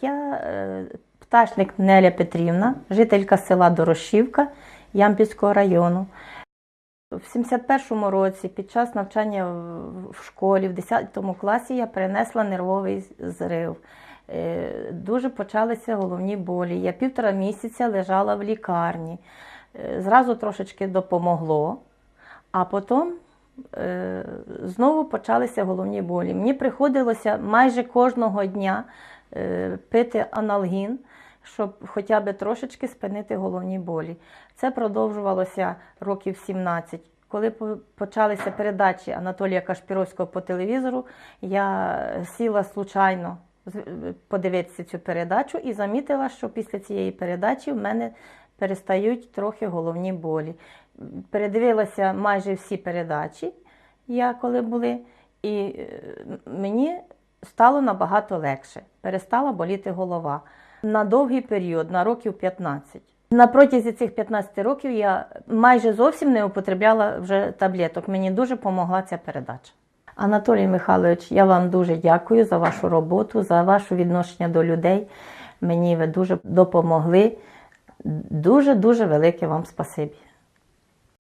Я е, пташник Неля Петрівна, жителька села Дорошівка Ямпільського району. В 71-му році, під час навчання в- школі, в 10 класі, я перенесла нервовий зрив. Е, Дуже почалися головні болі. Я півтора місяця лежала в лікарні. Е, Зразу трошечки допомогло, а потім знову почалися головні болі. Мені приходилося майже кожного дня пити аналгін, щоб хоча б трошечки спинити головні болі. Це продовжувалося років 17. Коли почалися передачі Анатолія Кашпіровського по телевізору, я сіла случайно подивитися цю передачу і замітила, що після цієї передачі в мене перестають трохи головні болі. Передивилася майже всі передачі, я коли були, і е, мені стало набагато легше. Перестала боліти голова на довгий період, на років 15. На протязі цих 15 років я майже зовсім не употребляла вже таблеток. Мені дуже допомогла ця передача. Анатолій Михайлович, я вам дуже дякую за вашу роботу, за ваше відношення до людей. Мені ви дуже допомогли. Дуже дуже велике вам спасибі.